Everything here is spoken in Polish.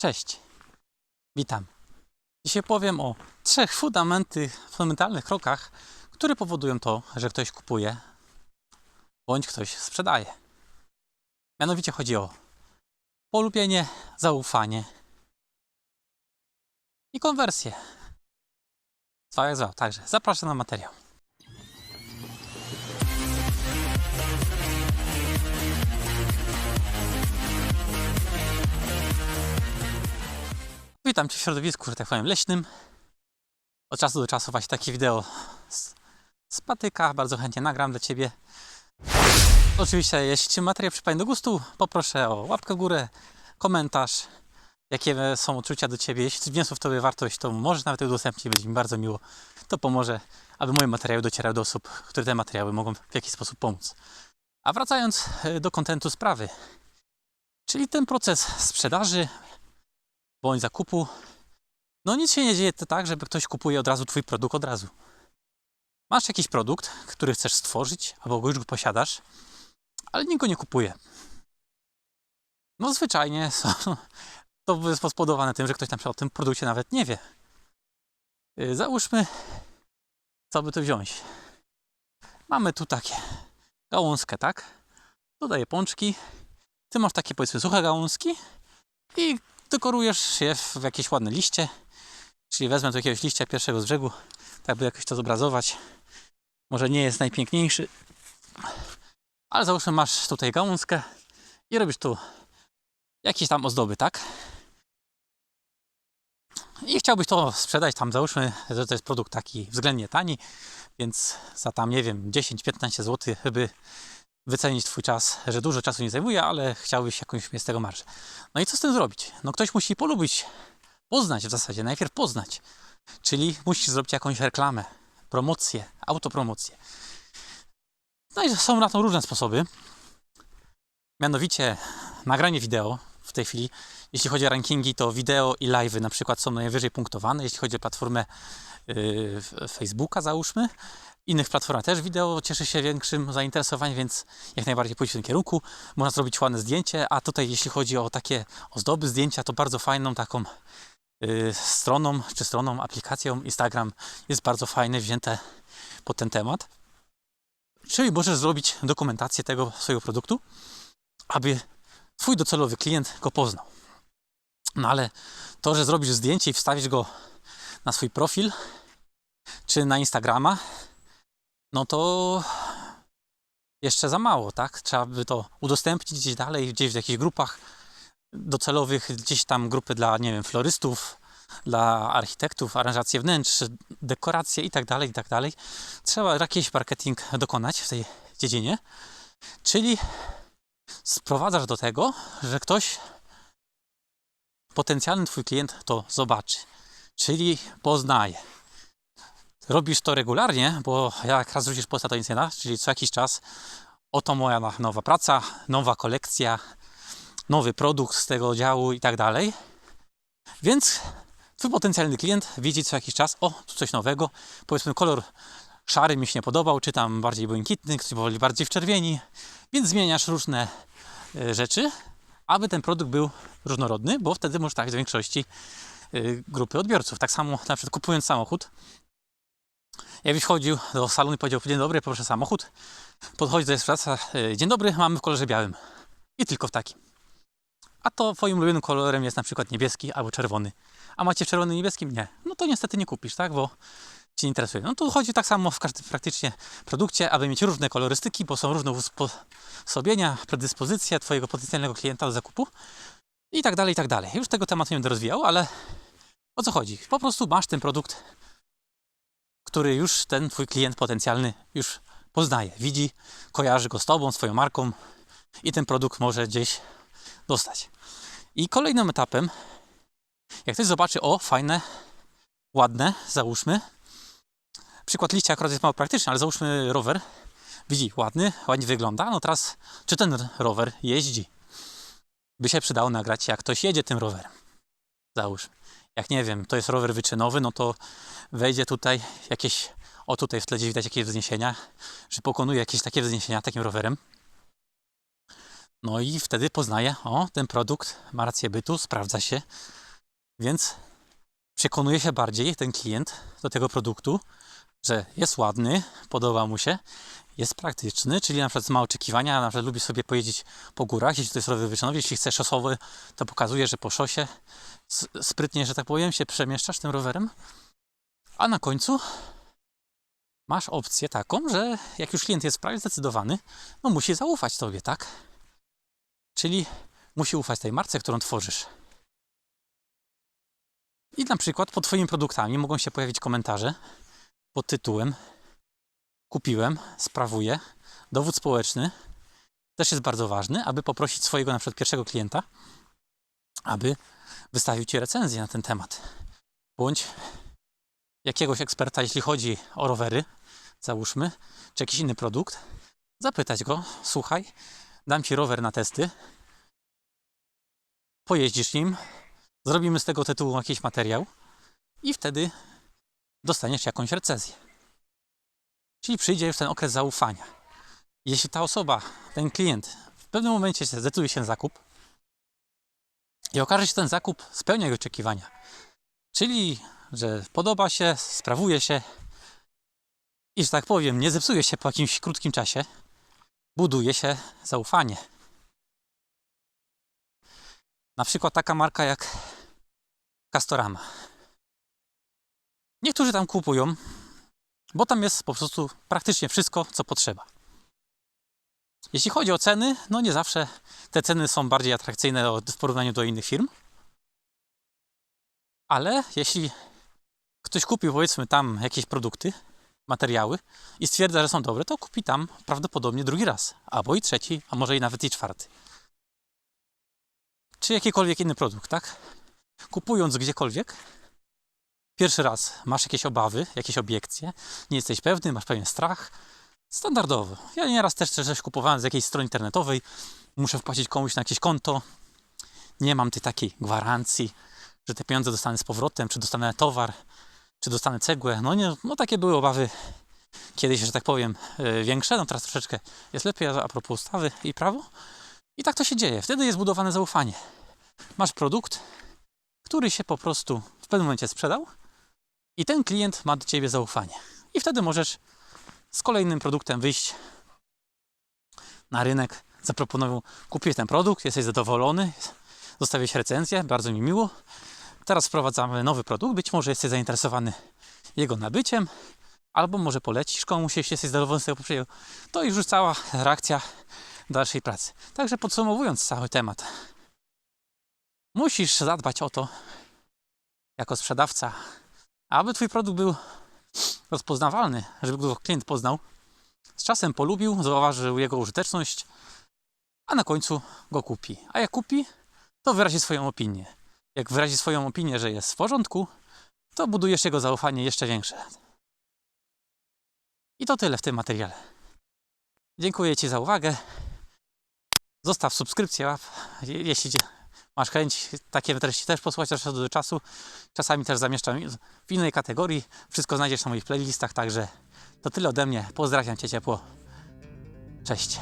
Cześć, witam. Dzisiaj powiem o trzech fundamentalnych krokach, które powodują to, że ktoś kupuje bądź ktoś sprzedaje. Mianowicie chodzi o polubienie, zaufanie i konwersję. Także zapraszam na materiał. Witam Cię w środowisku, że tak powiem, leśnym. Od czasu do czasu właśnie takie wideo s- spatyka. Bardzo chętnie nagram dla Ciebie. Oczywiście, jeśli Ci materiał przypadnie do gustu, poproszę o łapkę w górę, komentarz, jakie są odczucia do Ciebie. Jeśli wniosło w Tobie wartość, to możesz nawet udostępnić, będzie mi bardzo miło. To pomoże, aby moje materiały docierały do osób, które te materiały mogą w jakiś sposób pomóc. A wracając e, do kontentu sprawy, czyli ten proces sprzedaży bądź zakupu, no nic się nie dzieje to tak, żeby ktoś kupuje od razu Twój produkt od razu. Masz jakiś produkt, który chcesz stworzyć, albo już go posiadasz, ale nikt go nie kupuje. No zwyczajnie są, to jest spowodowane tym, że ktoś przykład o tym produkcie nawet nie wie. Yy, Załóżmy, co by tu wziąć. Mamy tu takie gałązkę, tak? Dodaję pączki. Ty masz takie powiedzmy suche gałązki i dekorujesz je w jakieś ładne liście. Czyli wezmę tu jakiegoś liścia pierwszego z brzegu, tak by jakoś to zobrazować. Może nie jest najpiękniejszy, ale załóżmy masz tutaj gałązkę i robisz tu jakieś tam ozdoby, tak? I chciałbyś to sprzedać tam, załóżmy, że to jest produkt taki względnie tani, więc za tam, nie wiem, 10-15 zł, żeby wycenić Twój czas, że dużo czasu nie zajmuje, ale chciałbyś jakąś mieć z tego marżę. No i co z tym zrobić? No ktoś musi polubić, poznać w zasadzie, najpierw poznać. Czyli musisz zrobić jakąś reklamę, promocję, autopromocję. No i są na to różne sposoby. Mianowicie nagranie wideo w tej chwili. Jeśli chodzi o rankingi, to wideo i live'y na przykład są najwyżej punktowane. Jeśli chodzi o platformę yy, Facebooka, załóżmy. Innych platformach też wideo cieszy się większym zainteresowaniem, więc jak najbardziej pójść w tym kierunku. Można zrobić ładne zdjęcie, a tutaj jeśli chodzi o takie ozdoby zdjęcia, to bardzo fajną taką y, stroną, czy stroną, aplikacją Instagram jest bardzo fajne, wzięte pod ten temat. Czyli możesz zrobić dokumentację tego swojego produktu, aby twój docelowy klient go poznał. No ale to, że zrobisz zdjęcie i wstawisz go na swój profil, czy na Instagrama, no to jeszcze za mało, tak? Trzeba by to udostępnić gdzieś dalej, gdzieś w jakichś grupach docelowych, gdzieś tam grupy dla, nie wiem, florystów, dla architektów, aranżacje wnętrz, dekoracje i tak dalej, i tak dalej. Trzeba jakiś marketing dokonać w tej dziedzinie, czyli sprowadzasz do tego, że ktoś, potencjalny twój klient to zobaczy, czyli poznaje. Robisz to regularnie, bo jak raz rzucisz posta to nic nie da, czyli co jakiś czas oto moja nowa praca, nowa kolekcja, nowy produkt z tego działu i tak dalej. Więc twój potencjalny klient widzi co jakiś czas, o, tu coś nowego, powiedzmy kolor szary mi się nie podobał, czy tam bardziej błękitny, ktoś woli bardziej w czerwieni, więc zmieniasz różne e, rzeczy, aby ten produkt był różnorodny, bo wtedy możesz trafić do większości e, grupy odbiorców. Tak samo na przykład kupując samochód, jakbyś wchodził do salonu i powiedział, dzień dobry, proszę samochód, podchodzi do sprzedawca, dzień dobry, mamy w kolorze białym i tylko w takim. A to twoim ulubionym kolorem jest na przykład niebieski albo czerwony. A macie i niebieskim? Nie. No to niestety nie kupisz, tak? Bo ci nie interesuje. No to chodzi tak samo w każdym praktycznie produkcie, aby mieć różne kolorystyki, bo są różne usposobienia, predyspozycje twojego potencjalnego klienta do zakupu i tak dalej, i tak dalej. Już tego tematu nie będę rozwijał, ale o co chodzi? Po prostu masz ten produkt, który już ten twój klient potencjalny już poznaje, widzi, kojarzy go z tobą, swoją marką i ten produkt może gdzieś dostać. I kolejnym etapem, jak ktoś zobaczy, o, fajne, ładne, załóżmy, przykład liścia akurat jest mało praktyczny, ale załóżmy rower, widzi, ładny, ładnie wygląda, no teraz, czy ten rower jeździ? By się przydało nagrać, jak ktoś jedzie tym rowerem. Załóżmy. Jak nie wiem, to jest rower wyczynowy, no to wejdzie tutaj jakieś, o tutaj w tle widać jakieś wzniesienia, że pokonuje jakieś takie wzniesienia takim rowerem. No i wtedy poznaje, o, ten produkt ma rację bytu, sprawdza się, więc przekonuje się bardziej ten klient do tego produktu, że jest ładny, podoba mu się, jest praktyczny, czyli na przykład ma oczekiwania, na przykład lubi sobie pojeździć po górach, jeśli to jest rower wyczynowy, jeśli chce szosowy, to pokazuje, że po szosie sprytnie, że tak powiem, się przemieszczasz tym rowerem, a na końcu masz opcję taką, że jak już klient jest prawie zdecydowany, no musi zaufać tobie, tak? Czyli musi ufać tej marce, którą tworzysz. I na przykład pod Twoimi produktami mogą się pojawić komentarze pod tytułem Kupiłem, sprawuję, dowód społeczny też jest bardzo ważny, aby poprosić swojego na przykład pierwszego klienta, aby wystawił Ci recenzję na ten temat. Bądź jakiegoś eksperta, jeśli chodzi o rowery, załóżmy, czy jakiś inny produkt, zapytać go, słuchaj, dam Ci rower na testy, pojeździsz nim, zrobimy z tego tytułu jakiś materiał i wtedy dostaniesz jakąś recenzję. Czyli przyjdzie już ten okres zaufania. Jeśli ta osoba, ten klient w pewnym momencie zdecyduje się na zakup i okaże się, że ten zakup spełnia jego oczekiwania, czyli że podoba się, sprawuje się i, że tak powiem, nie zepsuje się po jakimś krótkim czasie, buduje się zaufanie. Na przykład taka marka jak Castorama. Niektórzy tam kupują, bo tam jest po prostu praktycznie wszystko, co potrzeba. Jeśli chodzi o ceny, no nie zawsze te ceny są bardziej atrakcyjne w porównaniu do innych firm. Ale jeśli ktoś kupił powiedzmy tam jakieś produkty, materiały i stwierdza, że są dobre, to kupi tam prawdopodobnie drugi raz, albo i trzeci, a może i nawet i czwarty. Czy jakikolwiek inny produkt, tak? Kupując gdziekolwiek, pierwszy raz masz jakieś obawy, jakieś obiekcje, nie jesteś pewny, masz pewien strach. Standardowo. Ja nieraz też coś kupowałem z jakiejś strony internetowej, muszę wpłacić komuś na jakieś konto, nie mam tej takiej gwarancji, że te pieniądze dostanę z powrotem, czy dostanę towar, czy dostanę cegłę. No nie, no takie były obawy kiedyś, że tak powiem, yy, większe, no teraz troszeczkę jest lepiej a propos ustawy i prawo. I tak to się dzieje. Wtedy jest budowane zaufanie. Masz produkt, który się po prostu w pewnym momencie sprzedał i ten klient ma do ciebie zaufanie. I wtedy możesz z kolejnym produktem wyjść na rynek, zaproponował, kupiłeś ten produkt, jesteś zadowolony, zostawiłeś recenzję, bardzo mi miło. Teraz wprowadzamy nowy produkt, być może jesteś zainteresowany jego nabyciem, albo może polecisz komuś, jeśli jesteś zadowolony z tego poprzedniego. To już cała reakcja dalszej pracy. Także podsumowując cały temat, musisz zadbać o to, jako sprzedawca, aby Twój produkt był rozpoznawalny, żeby go klient poznał. Z czasem polubił, zauważył jego użyteczność, a na końcu go kupi. A jak kupi, to wyrazi swoją opinię. Jak wyrazi swoją opinię, że jest w porządku, to budujesz jego zaufanie jeszcze większe. I to tyle w tym materiale. Dziękuję Ci za uwagę. Zostaw subskrypcję, łap, je- jeśli masz chęć takie treści też posłuchać od czasu do czasu. Czasami też zamieszczam w innej kategorii. Wszystko znajdziesz na moich playlistach, także to tyle ode mnie. Pozdrawiam Cię ciepło. Cześć.